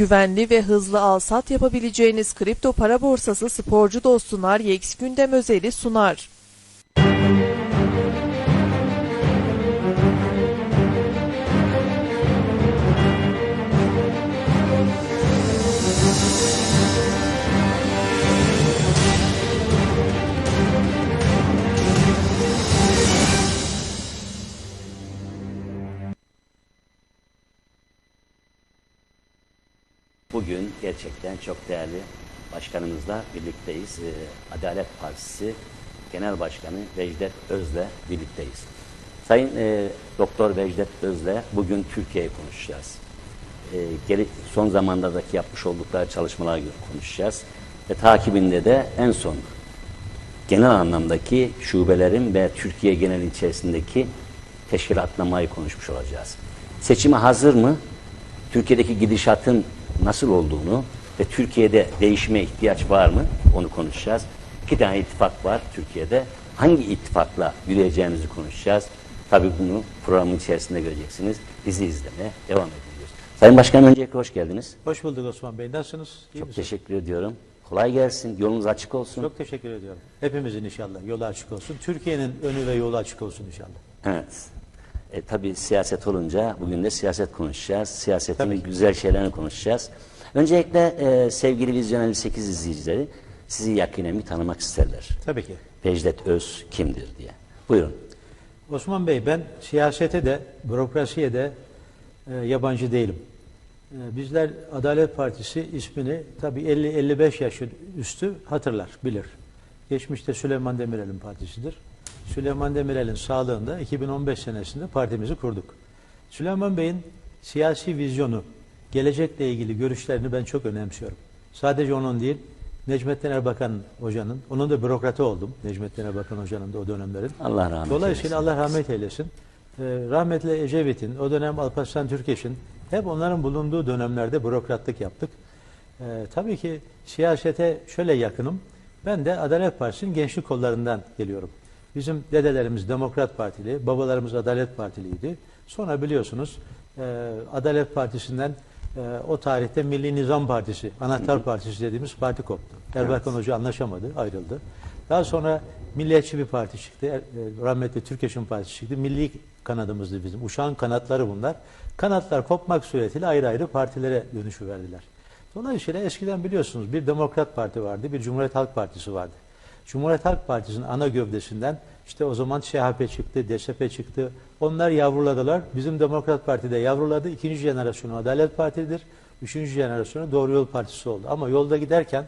Güvenli ve hızlı al-sat yapabileceğiniz kripto para borsası sporcu dostu Naryex gündem özeli sunar. Bugün gerçekten çok değerli başkanımızla birlikteyiz. Ee, Adalet Partisi Genel Başkanı Vecdet Öz'le birlikteyiz. Sayın e, Doktor Vecdet Öz'le bugün Türkiye'yi konuşacağız. E, geri, son zamanlardaki yapmış oldukları çalışmalar konuşacağız. Ve takibinde de en son genel anlamdaki şubelerin ve Türkiye genel içerisindeki teşkilatlamayı konuşmuş olacağız. Seçime hazır mı? Türkiye'deki gidişatın nasıl olduğunu ve Türkiye'de değişime ihtiyaç var mı? Onu konuşacağız. İki tane ittifak var Türkiye'de. Hangi ittifakla yürüyeceğimizi konuşacağız. Tabii bunu programın içerisinde göreceksiniz. Bizi izlemeye devam ediyoruz. Sayın Başkanım öncelikle hoş geldiniz. Hoş bulduk Osman Bey. Nasılsınız? İyi Çok misiniz? teşekkür ediyorum. Kolay gelsin. Yolunuz açık olsun. Çok teşekkür ediyorum. Hepimizin inşallah yolu açık olsun. Türkiye'nin önü ve yolu açık olsun inşallah. Evet. E, tabii siyaset olunca bugün de siyaset konuşacağız. Siyasetin Tabii. güzel şeylerini konuşacağız. Öncelikle e, sevgili Vizyon 58 izleyicileri sizi yakinen tanımak isterler. Tabii ki. Vecdet Öz kimdir diye. Buyurun. Osman Bey ben siyasete de bürokrasiye de e, yabancı değilim. E, bizler Adalet Partisi ismini tabii 50-55 yaş üstü hatırlar, bilir. Geçmişte Süleyman Demirel'in partisidir. Süleyman Demirel'in sağlığında 2015 senesinde partimizi kurduk. Süleyman Bey'in siyasi vizyonu, gelecekle ilgili görüşlerini ben çok önemsiyorum. Sadece onun değil, Necmettin Erbakan hocanın, onun da bürokratı oldum. Necmettin Erbakan hocanın da o dönemlerin. Allah rahmet Dolayısıyla eylesin. Allah rahmet eylesin. Ee, rahmetli Ecevit'in, o dönem Alparslan Türkeş'in hep onların bulunduğu dönemlerde bürokratlık yaptık. Ee, tabii ki siyasete şöyle yakınım. Ben de Adalet Partisi'nin gençlik kollarından geliyorum. Bizim dedelerimiz Demokrat Partili, babalarımız Adalet Partiliydi. Sonra biliyorsunuz e, Adalet Partisi'nden e, o tarihte Milli Nizam Partisi, Anahtar Partisi dediğimiz parti koptu. Erbakan Hoca anlaşamadı, ayrıldı. Daha sonra milliyetçi bir parti çıktı. E, Rahmetli Türkeş'in partisi çıktı. Milli kanadımızdı bizim. Uşağın kanatları bunlar. Kanatlar kopmak suretiyle ayrı ayrı partilere dönüşü verdiler. Dolayısıyla eskiden biliyorsunuz bir Demokrat Parti vardı, bir Cumhuriyet Halk Partisi vardı. Cumhuriyet Halk Partisi'nin ana gövdesinden işte o zaman CHP çıktı, DSP çıktı. Onlar yavruladılar. Bizim Demokrat Parti de yavruladı. İkinci jenerasyonu Adalet Parti'dir. Üçüncü jenerasyonu Doğru Yol Partisi oldu. Ama yolda giderken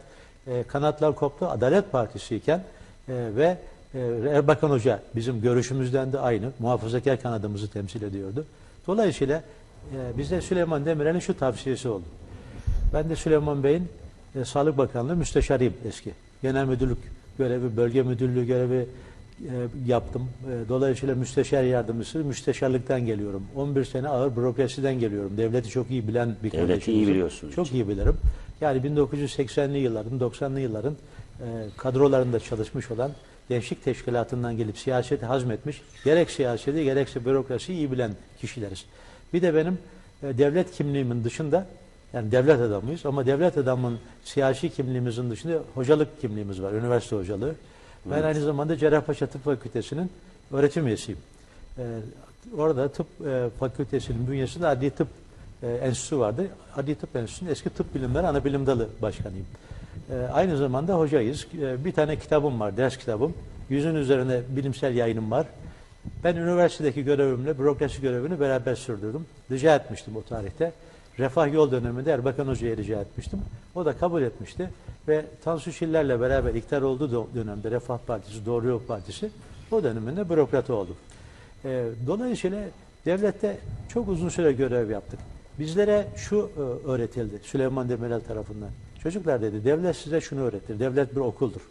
e, kanatlar koptu. Adalet Partisi iken e, ve e, Erbakan Hoca bizim görüşümüzden de aynı. Muhafazakar kanadımızı temsil ediyordu. Dolayısıyla e, bize Süleyman Demirel'in şu tavsiyesi oldu. Ben de Süleyman Bey'in e, Sağlık Bakanlığı müsteşarıyım eski. Genel müdürlük görevi, bölge müdürlüğü görevi e, yaptım. E, dolayısıyla müsteşar yardımcısı, müsteşarlıktan geliyorum. 11 sene ağır bürokrasiden geliyorum. Devleti çok iyi bilen bir Devleti iyi biliyorsunuz. Çok iyi bilirim. Yani 1980'li yılların, 90'lı yılların e, kadrolarında çalışmış olan gençlik teşkilatından gelip siyaseti hazmetmiş, gerek siyaseti gerekse bürokrasiyi iyi bilen kişileriz. Bir de benim e, devlet kimliğimin dışında, yani devlet adamıyız ama devlet adamın siyasi kimliğimizin dışında hocalık kimliğimiz var, üniversite hocalığı. Ben aynı zamanda Cerrahpaşa Tıp Fakültesi'nin öğretim üyesiyim. E, orada tıp e, fakültesinin bünyesinde adli tıp e, enstitüsü vardı. Adli Tıp Enstitüsü'nün eski tıp bilimleri ana bilim dalı başkanıyım. E, aynı zamanda hocayız. E, bir tane kitabım var, ders kitabım. Yüzün üzerine bilimsel yayınım var. Ben üniversitedeki görevimle bürokrasi görevini beraber sürdürdüm. Rica etmiştim o tarihte. Refah yol döneminde Erbakan Hoca'ya rica etmiştim. O da kabul etmişti. Ve Tansu Çiller'le beraber iktidar olduğu dönemde Refah Partisi, Doğru Yol Partisi o döneminde bürokratı oldum. E, dolayısıyla devlette çok uzun süre görev yaptık. Bizlere şu e, öğretildi Süleyman Demirel tarafından. Çocuklar dedi devlet size şunu öğretir. Devlet bir okuldur.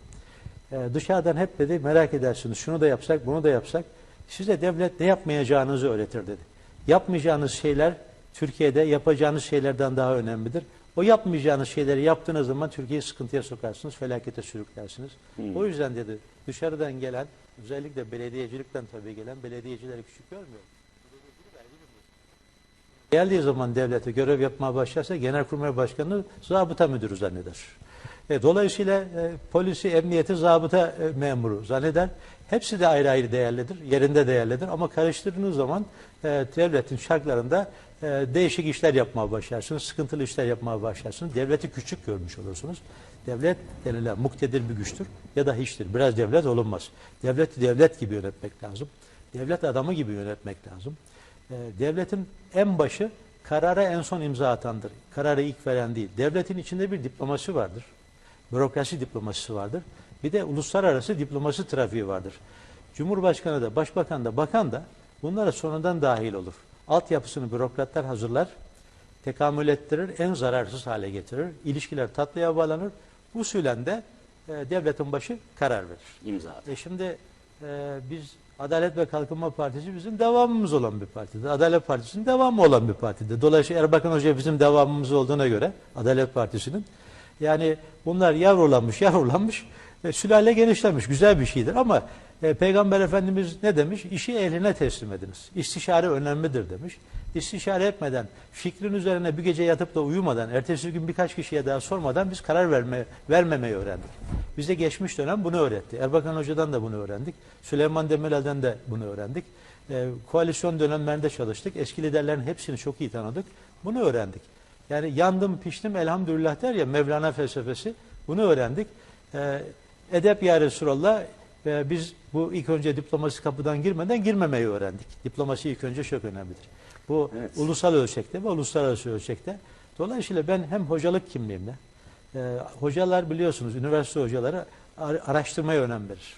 E, dışarıdan hep dedi merak edersiniz şunu da yapsak bunu da yapsak. Size devlet ne yapmayacağınızı öğretir dedi. Yapmayacağınız şeyler Türkiye'de yapacağınız şeylerden daha önemlidir. O yapmayacağınız şeyleri yaptığınız zaman Türkiye'yi sıkıntıya sokarsınız, felakete sürüklersiniz. O yüzden dedi dışarıdan gelen, özellikle belediyecilikten tabii gelen belediyecileri küçük görmüyorum. Geldiği zaman devlete görev yapmaya başlarsa Genelkurmay Başkanı zabıta müdürü zanneder. E, dolayısıyla e, polisi, emniyeti zabıta e, memuru zanneder. Hepsi de ayrı ayrı değerlidir, yerinde değerlidir ama karıştırdığınız zaman e, devletin şartlarında e, değişik işler yapmaya başlarsınız, sıkıntılı işler yapmaya başlarsınız. Devleti küçük görmüş olursunuz. Devlet denilen muktedir bir güçtür ya da hiçtir. Biraz devlet olunmaz. Devleti devlet gibi yönetmek lazım. Devlet adamı gibi yönetmek lazım. E, devletin en başı karara en son imza atandır. Kararı ilk veren değil. Devletin içinde bir diplomasi vardır. Bürokrasi diplomasisi vardır. Bir de uluslararası diplomasi trafiği vardır. Cumhurbaşkanı da, başbakan da, bakan da bunlara sonradan dahil olur. Altyapısını bürokratlar hazırlar, tekamül ettirir, en zararsız hale getirir. İlişkiler tatlıya bağlanır. Usulen de e, devletin başı karar verir. İmza. E şimdi e, biz Adalet ve Kalkınma Partisi bizim devamımız olan bir partide. Adalet Partisi'nin devamı olan bir partide. Dolayısıyla Erbakan Hoca bizim devamımız olduğuna göre Adalet Partisi'nin yani bunlar yavrulanmış yavrulanmış e, sülale genişlemiş güzel bir şeydir ama e, Peygamber Efendimiz ne demiş? İşi ehline teslim ediniz. İstişare önemlidir demiş. İstişare etmeden, fikrin üzerine bir gece yatıp da uyumadan, ertesi gün birkaç kişiye daha sormadan biz karar verme, vermemeyi öğrendik. Bize geçmiş dönem bunu öğretti. Erbakan Hoca'dan da bunu öğrendik. Süleyman Demirel'den de bunu öğrendik. E, koalisyon dönemlerinde çalıştık. Eski liderlerin hepsini çok iyi tanıdık. Bunu öğrendik. Yani yandım piştim elhamdülillah der ya Mevlana felsefesi. Bunu öğrendik. E, edep ya Resulallah e, biz bu ilk önce diplomasi kapıdan girmeden girmemeyi öğrendik. Diplomasi ilk önce çok önemlidir. Bu Evet. ulusal ölçekte ve uluslararası ölçekte. Dolayısıyla ben hem hocalık kimliğimle, e, hocalar biliyorsunuz üniversite hocaları ar- araştırmaya önem verir.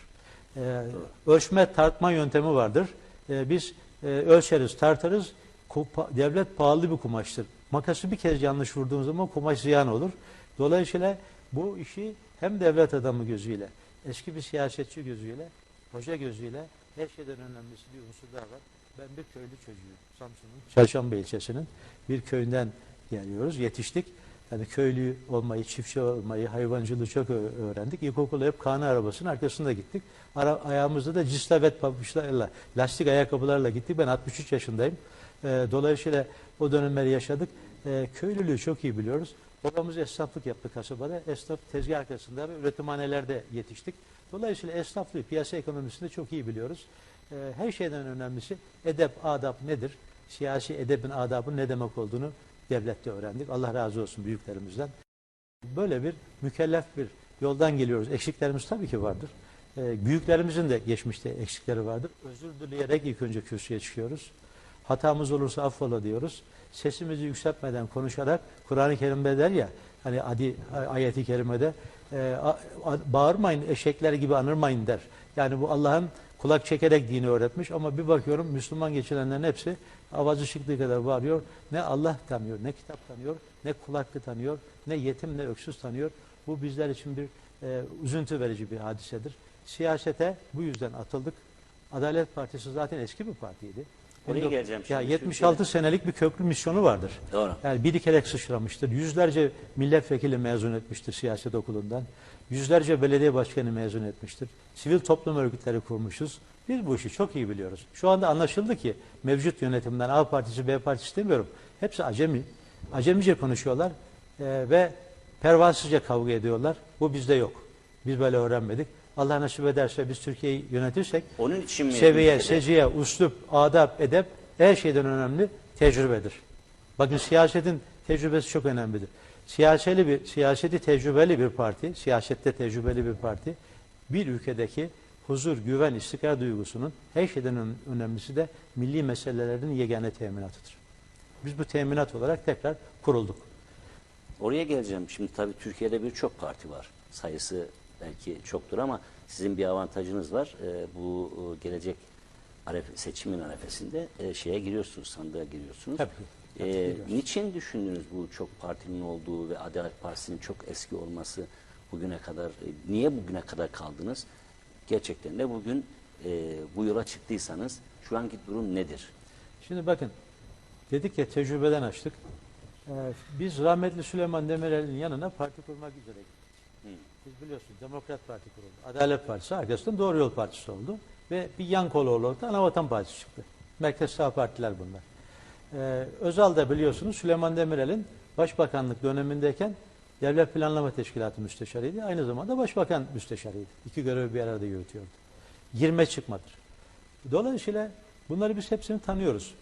E, ölçme tartma yöntemi vardır. E, biz e, ölçeriz, tartarız. Ku- devlet pahalı bir kumaştır. Makası bir kez yanlış vurduğun zaman kumaş ziyan olur. Dolayısıyla bu işi hem devlet adamı gözüyle, eski bir siyasetçi gözüyle, hoca gözüyle her şeyden önemlisi bir unsur daha var. Ben bir köylü çocuğuyum. Samsun'un Çarşamba ilçesinin bir köyünden geliyoruz. Yetiştik. Yani köylü olmayı, çiftçi olmayı, hayvancılığı çok öğrendik. İlkokula hep kana arabasının arkasında gittik. Ara, ayağımızda da cislavet pabuçlarla, lastik ayakkabılarla gittik. Ben 63 yaşındayım. Ee, dolayısıyla o dönemleri yaşadık. Ee, köylülüğü çok iyi biliyoruz. Babamız esnaflık yaptı kasabada. Esnaf tezgah arkasında ve üretimhanelerde yetiştik. Dolayısıyla esnaflığı, piyasa ekonomisini çok iyi biliyoruz. Ee, her şeyden önemlisi edep, adab nedir? Siyasi edebin, adabın ne demek olduğunu devlette öğrendik. Allah razı olsun büyüklerimizden. Böyle bir mükellef bir yoldan geliyoruz. Eksiklerimiz tabii ki vardır. Ee, büyüklerimizin de geçmişte eksikleri vardır. Özür dileyerek ilk önce kürsüye çıkıyoruz. Hatamız olursa affola diyoruz. Sesimizi yükseltmeden konuşarak Kur'an-ı Kerim'de der ya hani adi ayeti kerimede e, a- a- bağırmayın eşekler gibi anırmayın der. Yani bu Allah'ın kulak çekerek dini öğretmiş ama bir bakıyorum Müslüman geçinenlerin hepsi avazı çıktığı kadar bağırıyor. Ne Allah tanıyor, ne kitap tanıyor, ne kulaklı tanıyor, ne yetim ne öksüz tanıyor. Bu bizler için bir e, üzüntü verici bir hadisedir. Siyasete bu yüzden atıldık. Adalet Partisi zaten eski bir partiydi. Oraya geleceğim Ya şimdi. 76 senelik bir köprü misyonu vardır. Doğru. Yani bir kerek sıçramıştır. Yüzlerce milletvekili mezun etmiştir siyaset okulundan. Yüzlerce belediye başkanı mezun etmiştir. Sivil toplum örgütleri kurmuşuz. Biz bu işi çok iyi biliyoruz. Şu anda anlaşıldı ki mevcut yönetimden A partisi B partisi demiyorum. Hepsi acemi. Acemice konuşuyorlar e, ve pervasızca kavga ediyorlar. Bu bizde yok. Biz böyle öğrenmedik. Allah nasip ederse biz Türkiye'yi yönetirsek Onun için mi? seviye, ülkede- seciye, uslup, adap, edep her şeyden önemli tecrübedir. Bakın siyasetin tecrübesi çok önemlidir. Siyaseli bir, siyaseti tecrübeli bir parti, siyasette tecrübeli bir parti, bir ülkedeki huzur, güven, istikrar duygusunun her şeyden ön- önemlisi de milli meselelerin yegane teminatıdır. Biz bu teminat olarak tekrar kurulduk. Oraya geleceğim. Şimdi tabii Türkiye'de birçok parti var. Sayısı belki çoktur ama sizin bir avantajınız var. Ee, bu e, gelecek aref, seçimin arefesinde e, şeye giriyorsunuz, sandığa giriyorsunuz. Tabii Katılıyorum. niçin düşündünüz bu çok partinin olduğu ve Adalet Partisi'nin çok eski olması bugüne kadar? e, niye bugüne kadar kaldınız? Gerçekten de bugün e, bu yola çıktıysanız şu anki durum nedir? Şimdi bakın, dedik ya tecrübeden açtık. Ee, biz rahmetli Süleyman Demirel'in yanına parti kurmak üzere gittik. Hı. Biz biliyorsunuz Demokrat Parti kuruldu. Adalet Partisi arkasından Doğru Yol Partisi oldu. Ve bir yan kolu olarak da Anavatan Partisi çıktı. Merkez sağ partiler bunlar. Ee, Özal da biliyorsunuz Süleyman Demirel'in başbakanlık dönemindeyken Devlet Planlama Teşkilatı müsteşarıydı. Aynı zamanda başbakan müsteşarıydı. İki görevi bir arada yürütüyordu. Girme çıkmadır. Dolayısıyla bunları biz hepsini tanıyoruz.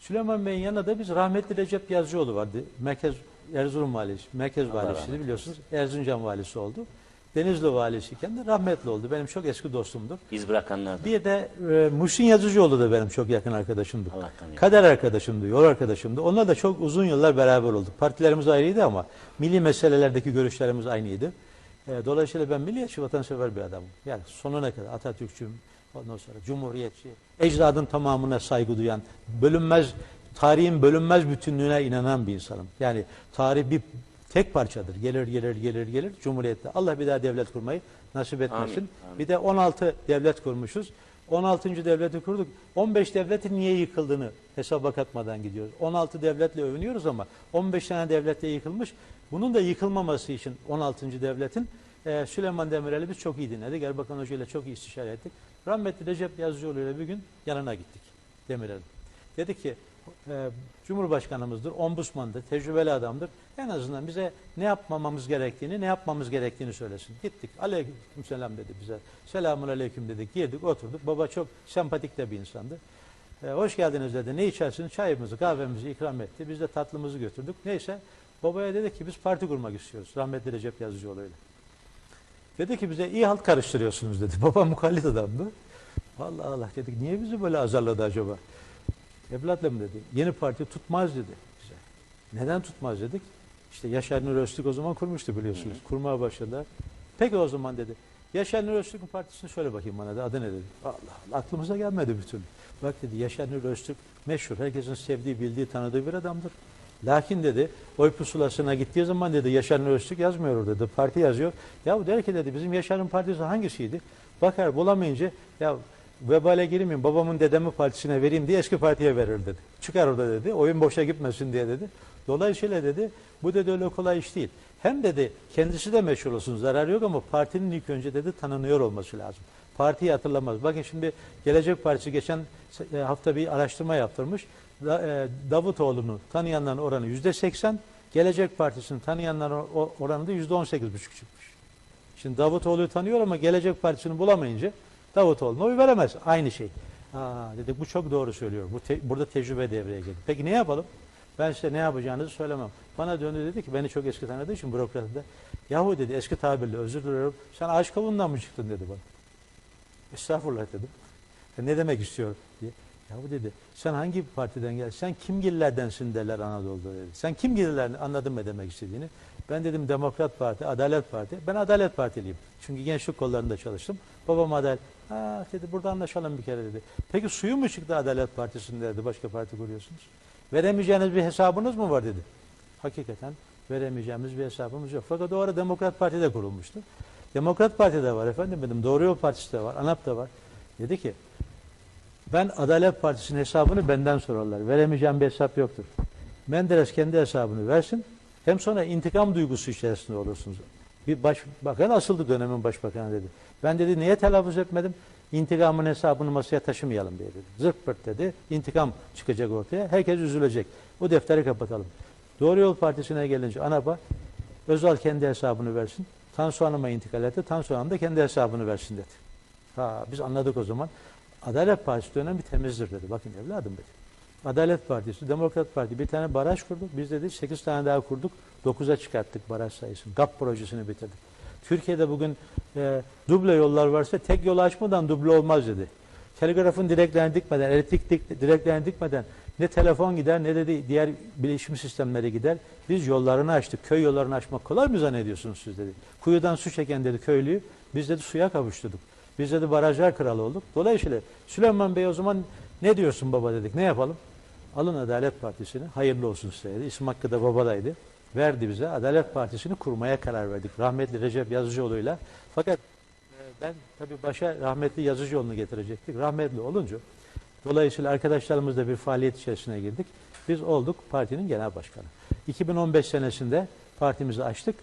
Süleyman Bey'in yanında da biz rahmetli Recep Yazıcıoğlu vardı. Merkez Erzurum valisi, merkez rahmet biliyorsunuz. Erzincan valisi oldu. Denizli valisiyken de rahmetli oldu. Benim çok eski dostumdur. İz bırakanlar Bir de e, Muhsin Yazıcıoğlu da benim çok yakın arkadaşımdı. Kader arkadaşımdı, yol arkadaşımdı. Onunla da çok uzun yıllar beraber olduk. Partilerimiz ayrıydı ama milli meselelerdeki görüşlerimiz aynıydı. E, dolayısıyla ben milliyetçi, vatansever bir adamım. Yani sonuna kadar Atatürkçüyüm, ondan sonra Cumhuriyetçi, ecdadın tamamına saygı duyan, bölünmez, tarihin bölünmez bütünlüğüne inanan bir insanım. Yani tarih bir tek parçadır. Gelir, gelir, gelir, gelir. Cumhuriyette. Allah bir daha devlet kurmayı nasip etmesin. Amin, amin. Bir de 16 devlet kurmuşuz. 16. devleti kurduk. 15 devletin niye yıkıldığını hesaba katmadan gidiyoruz. 16 devletle övünüyoruz ama 15 tane devletle yıkılmış. Bunun da yıkılmaması için 16. devletin e, Süleyman Demirel'i biz çok iyi dinledik. Erbakan Hoca ile çok iyi istişare ettik. Rahmetli Recep Yazıcıoğlu ile bir gün yanına gittik Demirel'in. Dedi ki e, Cumhurbaşkanımızdır, ombudsmandır, tecrübeli adamdır. En azından bize ne yapmamamız gerektiğini, ne yapmamız gerektiğini söylesin. Gittik. Aleyküm selam dedi bize. Selamun aleyküm dedik. Girdik, oturduk. Baba çok sempatik de bir insandı. E, hoş geldiniz dedi. Ne içersiniz? Çayımızı, kahvemizi ikram etti. Biz de tatlımızı götürdük. Neyse babaya dedi ki biz parti kurmak istiyoruz. Rahmetli Recep Yazıcıoğlu'yla. Dedi ki bize iyi halt karıştırıyorsunuz dedi. Baba mukallit adamdı. Vallahi Allah dedik niye bizi böyle azarladı acaba? Evladım dedi yeni parti tutmaz dedi bize. Neden tutmaz dedik? İşte Yaşar Nur Öztürk o zaman kurmuştu biliyorsunuz. Kurmaya başladılar. Peki o zaman dedi. Yaşar Nur Öztürk'ün partisini söyle bakayım bana da adı ne dedi. Allah Allah aklımıza gelmedi türlü. Bak dedi Yaşar Nur Öztürk meşhur. Herkesin sevdiği, bildiği, tanıdığı bir adamdır. Lakin dedi oy pusulasına gittiği zaman dedi Yaşar Nur Öztürk yazmıyor orada dedi. Parti yazıyor. Ya der ki dedi bizim Yaşar'ın partisi hangisiydi? Bakar bulamayınca ya vebale girmeyeyim babamın dedemin partisine vereyim diye eski partiye verir dedi. Çıkar orada dedi. Oyun boşa gitmesin diye dedi. Dolayısıyla dedi bu dedi öyle kolay iş değil. Hem dedi kendisi de meşhur olsun zarar yok ama partinin ilk önce dedi tanınıyor olması lazım. Partiyi hatırlamaz. Bakın şimdi Gelecek Partisi geçen e, hafta bir araştırma yaptırmış. E, Davutoğlu'nu tanıyanların oranı yüzde seksen, Gelecek Partisi'ni tanıyanların oranı da yüzde on sekiz buçuk çıkmış. Şimdi Davutoğlu'yu tanıyor ama Gelecek Partisi'ni bulamayınca Davutoğlu'na oy veremez. Aynı şey. Aa, dedik bu çok doğru söylüyor. Bu te- burada tecrübe devreye girdi. Peki ne yapalım? Ben size ne yapacağınızı söylemem. Bana döndü dedi ki beni çok eski tanıdığı için bürokratide. Yahu dedi eski tabirle özür diliyorum. Sen ağaç kavuğundan mı çıktın dedi bana. Estağfurullah dedim. "E, ne demek istiyor diye. Yahu dedi sen hangi partiden geldin? Sen kimgillerdensin derler Anadolu'da dedi. Sen kimgillerden anladın mı demek istediğini? Ben dedim Demokrat Parti, Adalet Parti. Ben Adalet Partiliyim. Çünkü gençlik kollarında çalıştım. Babam Adalet. Ha dedi burada anlaşalım bir kere dedi. Peki suyu mu çıktı Adalet Partisi'nde dedi. Başka parti kuruyorsunuz. Veremeyeceğiniz bir hesabınız mı var dedi. Hakikaten veremeyeceğimiz bir hesabımız yok. Fakat o ara Demokrat Parti de kurulmuştu. Demokrat Parti de var efendim benim. Doğru Yol Partisi de var. ANAP da var. Dedi ki ben Adalet Partisi'nin hesabını benden sorarlar. Veremeyeceğim bir hesap yoktur. Menderes kendi hesabını versin. Hem sonra intikam duygusu içerisinde olursunuz. Bir başbakan asıldı dönemin başbakanı dedi. Ben dedi niye telaffuz etmedim? İntikamın hesabını masaya taşımayalım diye dedi. Zırt pırt dedi. İntikam çıkacak ortaya. Herkes üzülecek. O defteri kapatalım. Doğru Yol Partisi'ne gelince ANAP'a Özal kendi hesabını versin. Tansu Hanım'a intikal etti. Tansu Hanım da kendi hesabını versin dedi. Ha, biz anladık o zaman. Adalet Partisi dönemi temizdir dedi. Bakın evladım dedi. Adalet Partisi, Demokrat Parti bir tane baraj kurdu. Biz dedi 8 tane daha kurduk. 9'a çıkarttık baraj sayısını. GAP projesini bitirdik. Türkiye'de bugün e, duble yollar varsa tek yol açmadan duble olmaz dedi. Telgrafın direklerini dikmeden, elektrik dik, direklerini dikmeden ne telefon gider ne de diğer bilişim sistemleri gider. Biz yollarını açtık. Köy yollarını açmak kolay mı zannediyorsunuz siz dedi. Kuyudan su çeken dedi köylüyü. Biz dedi suya kavuşturduk. Biz dedi barajlar kralı olduk. Dolayısıyla Süleyman Bey o zaman ne diyorsun baba dedik. Ne yapalım? Alın Adalet Partisi'ni. Hayırlı olsun size dedi. İsmi Hakkı da babadaydı. Verdi bize. Adalet Partisi'ni kurmaya karar verdik. Rahmetli Recep Yazıcıoğlu'yla. Fakat e, ben tabii başa rahmetli Yazıcıoğlu'nu getirecektik. Rahmetli olunca dolayısıyla arkadaşlarımızla bir faaliyet içerisine girdik. Biz olduk partinin genel başkanı. 2015 senesinde partimizi açtık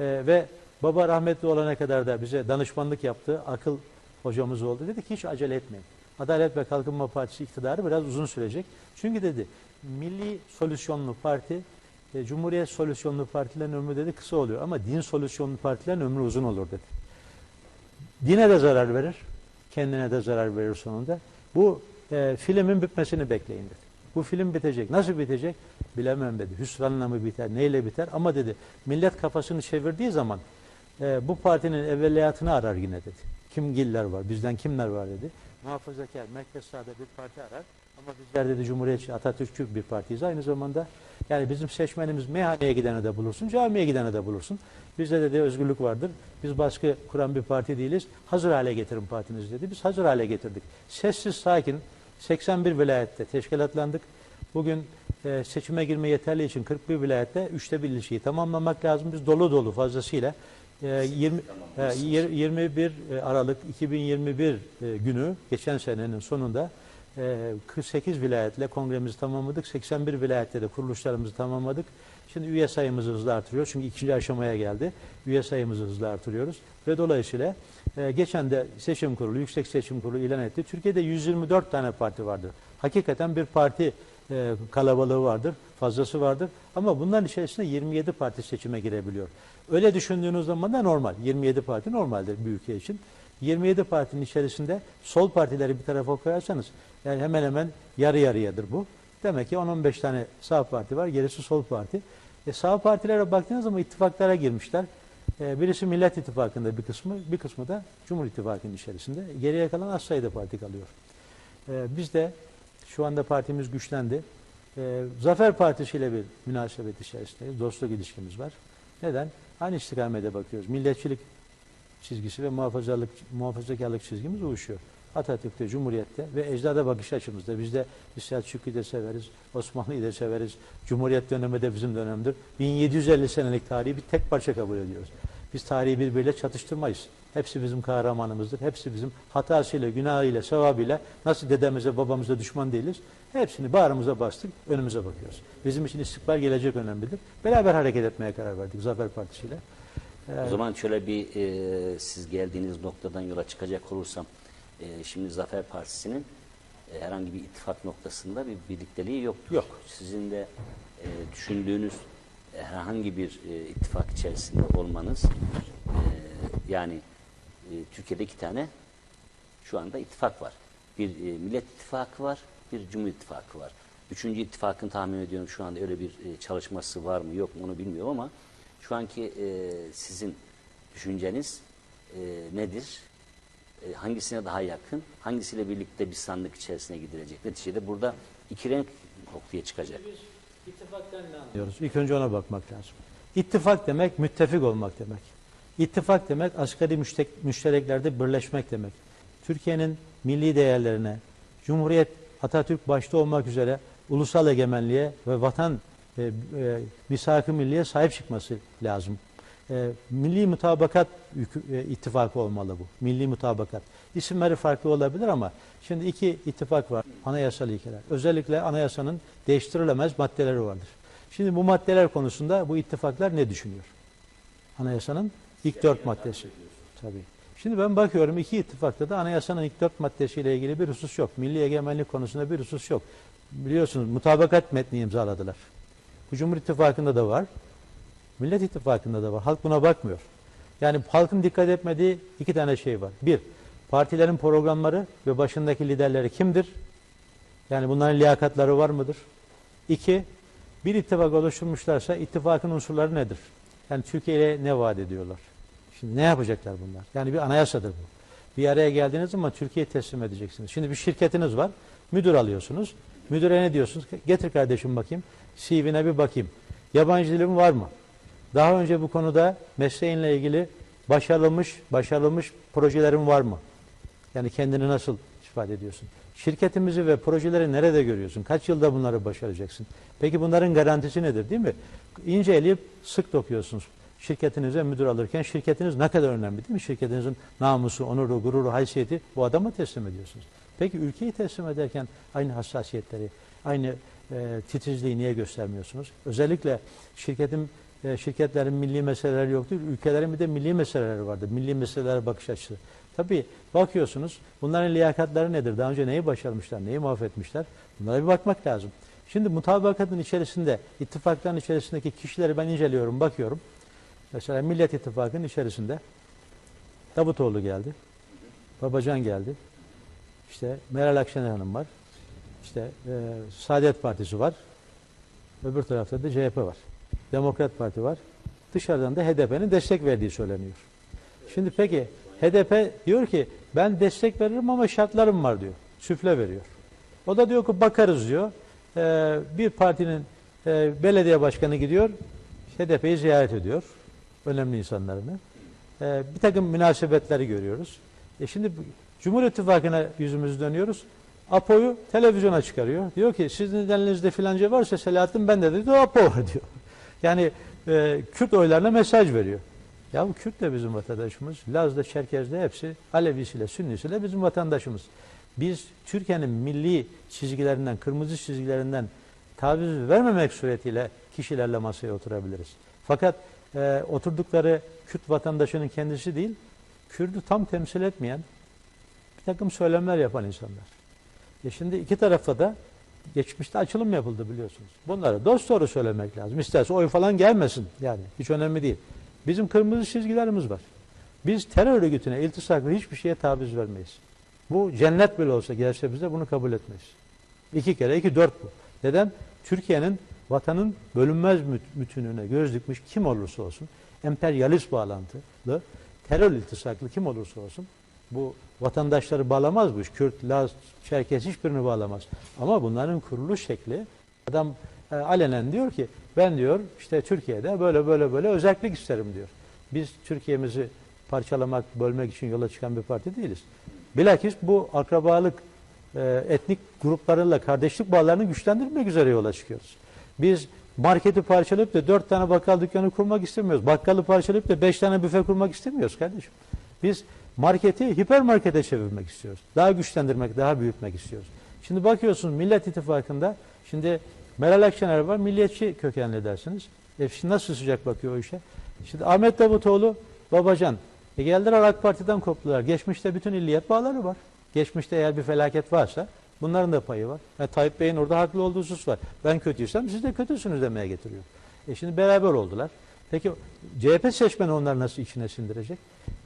E, ve baba rahmetli olana kadar da bize danışmanlık yaptı. Akıl hocamız oldu. Dedi ki hiç acele etmeyin. Adalet ve Kalkınma Partisi iktidarı biraz uzun sürecek. Çünkü dedi milli solüsyonlu parti, e, Cumhuriyet solüsyonlu partilerin ömrü dedi kısa oluyor ama din solüsyonlu partilerin ömrü uzun olur dedi. Dine de zarar verir, kendine de zarar verir sonunda. Bu e, filmin bitmesini bekleyin dedi. Bu film bitecek. Nasıl bitecek? Bilemem dedi. Hüsranla mı biter, neyle biter? Ama dedi millet kafasını çevirdiği zaman e, bu partinin evveliyatını arar yine dedi. Kimgiller var, bizden kimler var dedi. Muhafazakar, merkez sağda bir parti arar. Ama bizler dedi Cumhuriyetçi, Atatürkçü bir partiyiz. Aynı zamanda yani bizim seçmenimiz meyhaneye gidene de bulursun, camiye gidene de bulursun. Bizde dedi özgürlük vardır. Biz baskı kuran bir parti değiliz. Hazır hale getirin partinizi dedi. Biz hazır hale getirdik. Sessiz, sakin 81 vilayette teşkilatlandık. Bugün e, seçime girme yeterli için 41 vilayette üçte bir ilişkiyi tamamlamak lazım. Biz dolu dolu fazlasıyla e, 20, e, yir- 21 Aralık 2021 e, günü geçen senenin sonunda e, 48 vilayetle kongremizi tamamladık. 81 vilayette de kuruluşlarımızı tamamladık. Şimdi üye sayımızı hızla artırıyoruz. Çünkü ikinci aşamaya geldi. Üye sayımızı hızla artırıyoruz. Ve dolayısıyla e, geçen de seçim kurulu, yüksek seçim kurulu ilan etti. Türkiye'de 124 tane parti vardır. Hakikaten bir parti e, kalabalığı vardır, fazlası vardır. Ama bunların içerisinde 27 parti seçime girebiliyor. Öyle düşündüğünüz zaman da normal. 27 parti normaldir ülke için. 27 partinin içerisinde sol partileri bir tarafa koyarsanız yani hemen hemen yarı yarıyadır bu. Demek ki 10-15 tane sağ parti var, gerisi sol parti. E, sağ partilere baktığınız zaman ittifaklara girmişler. E, birisi Millet İttifakı'nda bir kısmı, bir kısmı da Cumhur İttifakı'nın içerisinde. Geriye kalan az sayıda parti kalıyor. E, biz de şu anda partimiz güçlendi. E, Zafer Partisi ile bir münasebet içerisindeyiz. Dostluk ilişkimiz var. Neden? Aynı istikamete bakıyoruz. Milletçilik çizgisi ve muhafazalık, muhafazakarlık çizgimiz uyuşuyor. Atatürk'te, Cumhuriyet'te ve ecdada bakış açımızda. Biz de biz Selçuklu'yu da severiz, Osmanlı'yı da severiz. Cumhuriyet dönemi de bizim dönemdir. 1750 senelik tarihi bir tek parça kabul ediyoruz. Biz tarihi birbiriyle çatıştırmayız. Hepsi bizim kahramanımızdır. Hepsi bizim hatasıyla, günahıyla, sevabıyla nasıl dedemize, babamıza düşman değiliz. Hepsini bağrımıza bastık, önümüze bakıyoruz. Bizim için istikbal gelecek önemlidir. Beraber hareket etmeye karar verdik Zafer Partisi ile. O zaman şöyle bir e, siz geldiğiniz noktadan yola çıkacak olursam e, şimdi Zafer Partisi'nin e, herhangi bir ittifak noktasında bir birlikteliği yoktur. Yok. Sizin de e, düşündüğünüz e, herhangi bir e, ittifak içerisinde olmanız e, yani e, Türkiye'de iki tane şu anda ittifak var. Bir e, Millet İttifakı var, bir Cumhur İttifakı var. Üçüncü ittifakın tahmin ediyorum şu anda öyle bir e, çalışması var mı yok mu onu bilmiyorum ama şu anki e, sizin düşünceniz e, nedir? E, hangisine daha yakın? Hangisiyle birlikte bir sandık içerisine gidilecek? Neticede burada iki renk ortaya çıkacak. diyoruz. İlk önce ona bakmak lazım. İttifak demek müttefik olmak demek. İttifak demek asgari müştek, müştereklerde birleşmek demek. Türkiye'nin milli değerlerine, Cumhuriyet Atatürk başta olmak üzere ulusal egemenliğe ve vatan e, e, misak-ı milliye sahip çıkması lazım. E, milli mutabakat e, ittifakı olmalı bu. Milli mutabakat. İsimleri farklı olabilir ama şimdi iki ittifak var. Anayasal ilkeler. Özellikle anayasanın değiştirilemez maddeleri vardır. Şimdi bu maddeler konusunda bu ittifaklar ne düşünüyor? Anayasanın ilk dört maddesi. Tabii. Şimdi ben bakıyorum iki ittifakta da anayasanın ilk dört maddesiyle ilgili bir husus yok. Milli egemenlik konusunda bir husus yok. Biliyorsunuz mutabakat metni imzaladılar. Bu Cumhur İttifakı'nda da var. Millet İttifakı'nda da var. Halk buna bakmıyor. Yani halkın dikkat etmediği iki tane şey var. Bir, partilerin programları ve başındaki liderleri kimdir? Yani bunların liyakatları var mıdır? İki, bir ittifak oluşturmuşlarsa ittifakın unsurları nedir? Yani Türkiye ile ne vaat ediyorlar? Şimdi ne yapacaklar bunlar? Yani bir anayasadır bu. Bir araya geldiğiniz zaman Türkiye'yi teslim edeceksiniz. Şimdi bir şirketiniz var. Müdür alıyorsunuz. Müdüre ne diyorsunuz? Getir kardeşim bakayım. CV'ne bir bakayım. Yabancı dilin var mı? Daha önce bu konuda mesleğinle ilgili başarılmış, başarılmış projelerin var mı? Yani kendini nasıl ifade ediyorsun? Şirketimizi ve projeleri nerede görüyorsun? Kaç yılda bunları başaracaksın? Peki bunların garantisi nedir değil mi? İnce eleyip sık dokuyorsunuz. Şirketinize müdür alırken şirketiniz ne kadar önemli değil mi? Şirketinizin namusu, onuru, gururu, haysiyeti bu adama teslim ediyorsunuz. Peki ülkeyi teslim ederken aynı hassasiyetleri, aynı e, titizliği niye göstermiyorsunuz? Özellikle şirketin e, şirketlerin milli meseleleri yoktur. Ülkelerin bir de milli meseleleri vardır. Milli meselelere bakış açısı. Tabii bakıyorsunuz bunların liyakatları nedir? Daha önce neyi başarmışlar, neyi mahvetmişler? Bunlara bir bakmak lazım. Şimdi mutabakatın içerisinde, ittifakların içerisindeki kişileri ben inceliyorum, bakıyorum. Mesela Millet İttifakı'nın içerisinde Davutoğlu geldi, Babacan geldi, işte Meral Akşener Hanım var, işte e, Saadet Partisi var, öbür tarafta da CHP var, Demokrat Parti var, dışarıdan da HDP'nin destek verdiği söyleniyor. Şimdi peki HDP diyor ki ben destek veririm ama şartlarım var diyor. Süfle veriyor. O da diyor ki bakarız diyor. Ee, bir partinin e, belediye başkanı gidiyor. HDP'yi ziyaret ediyor. Önemli insanlarını. Ee, bir takım münasebetleri görüyoruz. E şimdi Cumhur İttifakı'na yüzümüzü dönüyoruz. Apo'yu televizyona çıkarıyor. Diyor ki sizin elinizde filanca varsa Selahattin bende de diyor Apo var diyor. Yani e, Kürt oylarına mesaj veriyor. Ya bu Kürt de bizim vatandaşımız. Laz'da, Çerkez'de hepsi Alevisiyle, Sünnisiyle bizim vatandaşımız. Biz Türkiye'nin milli çizgilerinden, kırmızı çizgilerinden taviz vermemek suretiyle kişilerle masaya oturabiliriz. Fakat e, oturdukları Kürt vatandaşının kendisi değil, Kürt'ü tam temsil etmeyen bir takım söylemler yapan insanlar. E şimdi iki tarafta da geçmişte açılım yapıldı biliyorsunuz. Bunları dost doğru söylemek lazım. İsterse oy falan gelmesin yani hiç önemli değil. Bizim kırmızı çizgilerimiz var. Biz terör örgütüne iltisaklı hiçbir şeye taviz vermeyiz. Bu cennet bile olsa gelse bize bunu kabul etmeyiz. İki kere iki dört bu. Neden? Türkiye'nin vatanın bölünmez bütününe göz dikmiş kim olursa olsun, emperyalist bağlantılı, terör iltisaklı kim olursa olsun, bu vatandaşları bağlamaz bu iş. Kürt, Laz, Çerkez hiçbirini bağlamaz. Ama bunların kuruluş şekli, adam e, alenen diyor ki, ben diyor işte Türkiye'de böyle böyle böyle özellik isterim diyor. Biz Türkiye'mizi parçalamak, bölmek için yola çıkan bir parti değiliz. Bilakis bu akrabalık, e, etnik gruplarıyla kardeşlik bağlarını güçlendirmek üzere yola çıkıyoruz. Biz marketi parçalayıp da dört tane bakkal dükkanı kurmak istemiyoruz. Bakkalı parçalayıp da beş tane büfe kurmak istemiyoruz kardeşim. Biz marketi hipermarkete çevirmek istiyoruz. Daha güçlendirmek, daha büyütmek istiyoruz. Şimdi bakıyorsunuz Millet İttifakı'nda şimdi Meral Akşener var, milliyetçi kökenli dersiniz. E şimdi nasıl sıcak bakıyor o işe? Şimdi Ahmet Davutoğlu, Babacan. E geldiler AK Parti'den koptular. Geçmişte bütün illiyet bağları var. Geçmişte eğer bir felaket varsa bunların da payı var. E, Tayyip Bey'in orada haklı olduğu husus var. Ben kötüysem siz de kötüsünüz demeye getiriyor. E şimdi beraber oldular. Peki CHP seçmeni onları nasıl içine sindirecek?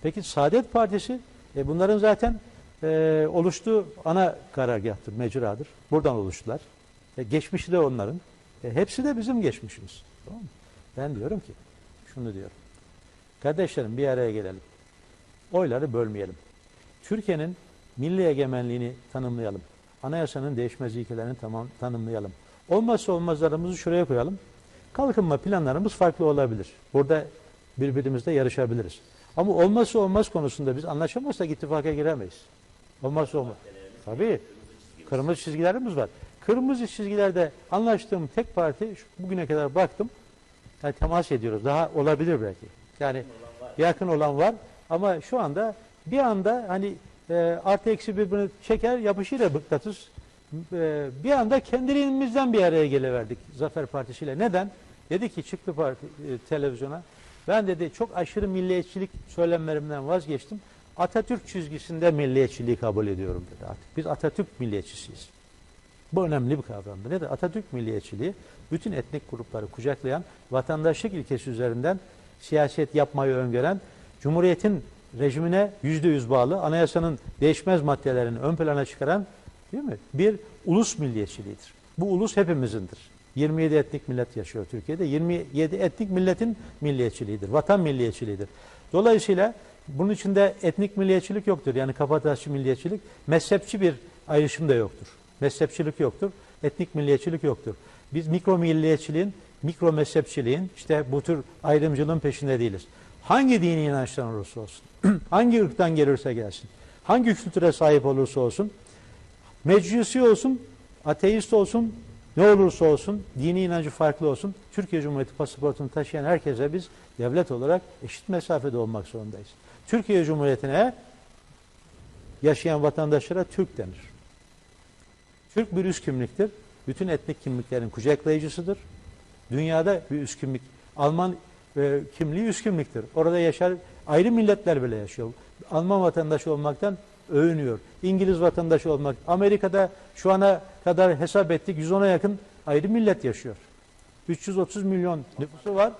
Peki Saadet Partisi e, bunların zaten e, oluştuğu ana karargahtır, mecradır. Buradan oluştular. E, geçmişi de onların. E, hepsi de bizim geçmişimiz. Tamam mı? Ben diyorum ki, şunu diyorum. Kardeşlerim bir araya gelelim. Oyları bölmeyelim. Türkiye'nin milli egemenliğini tanımlayalım. Anayasanın değişmez ilkelerini tamam tanımlayalım. Olmazsa olmazlarımızı şuraya koyalım. Kalkınma planlarımız farklı olabilir. Burada birbirimizle yarışabiliriz. Ama olmazsa olmaz konusunda biz anlaşamazsak ittifaka giremeyiz. Olmazsa olmaz. Tabii. Kırmızı çizgilerimiz var. Kırmızı çizgilerde anlaştığım tek parti bugüne kadar baktım. Yani temas ediyoruz. Daha olabilir belki. Yani yakın olan var ama şu anda bir anda hani e, artı eksi birbirini çeker yapışır ya mıknatıs. E, bir anda kendiliğimizden bir araya geliverdik Zafer Partisi ile. Neden? Dedi ki çıktı parti e, televizyona. Ben dedi çok aşırı milliyetçilik söylemlerimden vazgeçtim. Atatürk çizgisinde milliyetçiliği kabul ediyorum dedi artık. Biz Atatürk milliyetçisiyiz. Bu önemli bir kavramdır. Nedir? Atatürk milliyetçiliği bütün etnik grupları kucaklayan, vatandaşlık ilkesi üzerinden siyaset yapmayı öngören, Cumhuriyet'in rejimine yüzde yüz bağlı, anayasanın değişmez maddelerini ön plana çıkaran değil mi? bir ulus milliyetçiliğidir. Bu ulus hepimizindir. 27 etnik millet yaşıyor Türkiye'de. 27 etnik milletin milliyetçiliğidir. Vatan milliyetçiliğidir. Dolayısıyla bunun içinde etnik milliyetçilik yoktur. Yani kafatasçı milliyetçilik, mezhepçi bir ayrışım da yoktur. Mezhepçilik yoktur, etnik milliyetçilik yoktur. Biz mikro milliyetçiliğin, mikro mezhepçiliğin, işte bu tür ayrımcılığın peşinde değiliz. Hangi dini inançtan olursa olsun, hangi ırktan gelirse gelsin, hangi kültüre sahip olursa olsun, meclisi olsun, ateist olsun, ne olursa olsun, dini inancı farklı olsun, Türkiye Cumhuriyeti pasaportunu taşıyan herkese biz devlet olarak eşit mesafede olmak zorundayız. Türkiye Cumhuriyeti'ne yaşayan vatandaşlara Türk denir. Türk bir üst kimliktir. Bütün etnik kimliklerin kucaklayıcısıdır. Dünyada bir üst kimlik. Alman e, kimliği üst kimliktir. Orada yaşar, ayrı milletler bile yaşıyor. Alman vatandaşı olmaktan övünüyor. İngiliz vatandaşı olmak. Amerika'da şu ana kadar hesap ettik 110'a yakın ayrı millet yaşıyor. 330 milyon nüfusu var.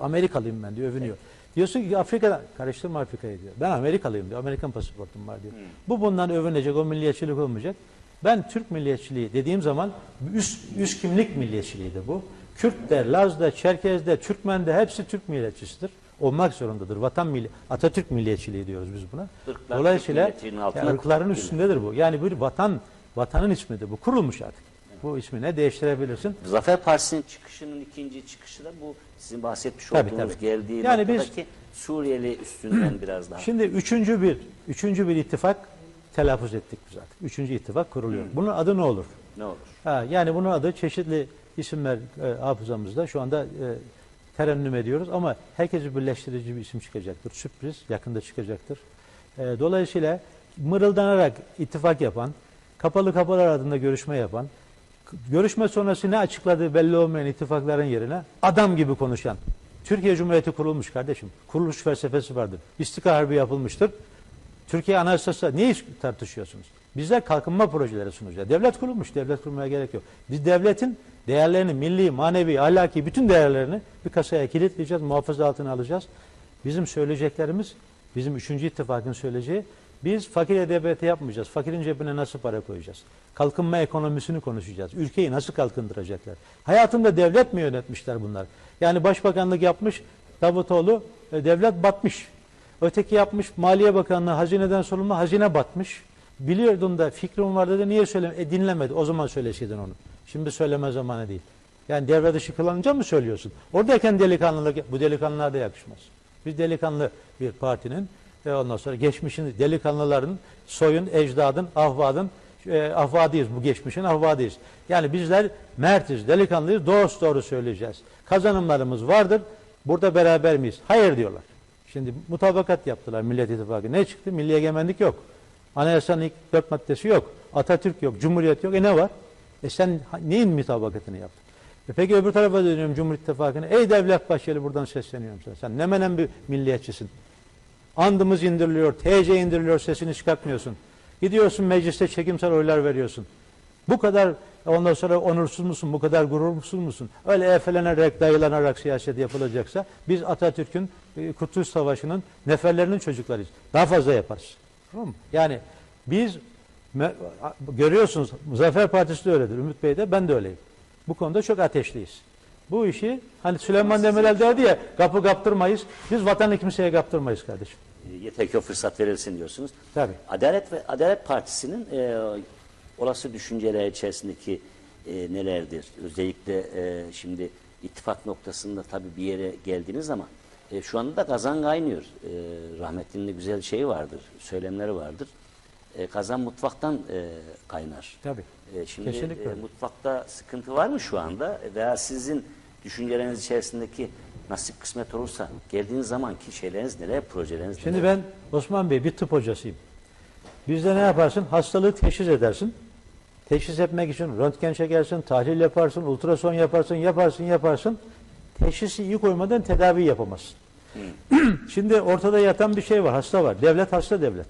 Amerikalıyım ben diyor, övünüyor. Diyorsun ki Afrika'da, karıştırma Afrika'yı diyor. Ben Amerikalıyım diyor, Amerikan pasaportum var diyor. Bu bundan övünecek, o milliyetçilik olmayacak. Ben Türk milliyetçiliği dediğim zaman üst, üst kimlik milliyetçiliğidir bu. Kürt'te, Laz'da, Çerkez'de, Türkmen'de hepsi Türk milliyetçisidir. Olmak zorundadır. Vatan milli, Atatürk milliyetçiliği diyoruz biz buna. Irklar Dolayısıyla yani ırkların üstündedir bu. Yani bir vatan, vatanın ismidir bu. Kurulmuş artık. Bu ismi ne değiştirebilirsin? Zafer Partisi'nin çıkışının ikinci çıkışı da bu sizin bahsetmiş Tabii, olduğunuz tabii. geldiği Yani biz- Suriyeli üstünden biraz daha. Şimdi üçüncü bir, üçüncü bir ittifak telaffuz ettik biz artık. Üçüncü ittifak kuruluyor. Bunun adı ne olur? Ne olur? Ha, yani bunun adı çeşitli isimler e, hafızamızda şu anda e, terennüm ediyoruz ama herkesi birleştirici bir isim çıkacaktır. Sürpriz yakında çıkacaktır. E, dolayısıyla mırıldanarak ittifak yapan, kapalı kapılar ardında görüşme yapan, görüşme sonrası ne açıkladığı belli olmayan ittifakların yerine adam gibi konuşan. Türkiye Cumhuriyeti kurulmuş kardeşim. Kuruluş felsefesi vardır. İstiklal Harbi yapılmıştır. Türkiye Anayasası niye tartışıyorsunuz? Bizler kalkınma projeleri sunacağız. Devlet kurulmuş, devlet kurmaya gerek yok. Biz devletin değerlerini, milli, manevi, ahlaki bütün değerlerini bir kasaya kilitleyeceğiz, muhafaza altına alacağız. Bizim söyleyeceklerimiz, bizim üçüncü ittifakın söyleyeceği, biz fakir edebiyatı yapmayacağız. Fakirin cebine nasıl para koyacağız? Kalkınma ekonomisini konuşacağız. Ülkeyi nasıl kalkındıracaklar? Hayatında devlet mi yönetmişler bunlar? Yani başbakanlık yapmış Davutoğlu, e, devlet batmış. Öteki yapmış Maliye Bakanlığı hazineden sorumlu hazine batmış. Biliyordun da fikrim vardı da niye söyleme? E dinlemedi. O zaman söyleseydin onu. Şimdi söyleme zamanı değil. Yani devre dışı kılınca mı söylüyorsun? Oradayken delikanlılık, bu delikanlılar da yakışmaz. Biz delikanlı bir partinin ve ondan sonra geçmişin delikanlıların, soyun, ecdadın, ahvadın, e, ahvadıyız. Bu geçmişin ahvadıyız. Yani bizler mertiz, delikanlıyız. Doğrusu doğru söyleyeceğiz. Kazanımlarımız vardır. Burada beraber miyiz? Hayır diyorlar. Şimdi mutabakat yaptılar Millet İttifakı. Ne çıktı? Milli egemenlik yok. Anayasanın ilk dört maddesi yok. Atatürk yok. Cumhuriyet yok. E ne var? E sen neyin mutabakatını yaptın? E peki öbür tarafa dönüyorum Cumhur İttifakı'na. Ey Devlet Bahçeli buradan sesleniyorum sana. Sen ne menen bir milliyetçisin. Andımız indiriliyor, TC indiriliyor, sesini çıkartmıyorsun. Gidiyorsun mecliste çekimsel oylar veriyorsun. Bu kadar ondan sonra onursuz musun, bu kadar gurursuz musun? Öyle efelenerek, dayılanarak siyaset yapılacaksa biz Atatürk'ün e, Kurtuluş Savaşı'nın neferlerinin çocuklarıyız. Daha fazla yaparız. Tamam mı? Yani biz görüyorsunuz Zafer Partisi de öyledir. Ümit Bey de ben de öyleyim. Bu konuda çok ateşliyiz. Bu işi hani Süleyman Demirel derdi ya kapı kaptırmayız. Biz vatanı kimseye kaptırmayız kardeşim. E, Yeter ki o fırsat verilsin diyorsunuz. Tabii. Adalet ve Adalet Partisi'nin e, olası düşünceler içerisindeki e, nelerdir? Özellikle e, şimdi ittifak noktasında tabii bir yere geldiğiniz zaman e, şu anda da kazan kaynıyor. E, rahmetlinin de güzel şeyi vardır, söylemleri vardır. E, kazan mutfaktan e, kaynar. Tabii. E, şimdi Kesinlikle e, mutfakta sıkıntı var mı şu anda? Veya sizin düşünceleriniz içerisindeki nasip kısmet olursa geldiğiniz zamanki şeyleriniz neler, projeleriniz Şimdi neler? ben Osman Bey bir tıp hocasıyım. Bizde ne yaparsın? Hastalığı teşhis edersin. Teşhis etmek için röntgen çekersin, tahlil yaparsın, ultrason yaparsın, yaparsın, yaparsın. Teşhisi iyi koymadan tedavi yapamazsın. Şimdi ortada yatan bir şey var, hasta var. Devlet hasta devlet.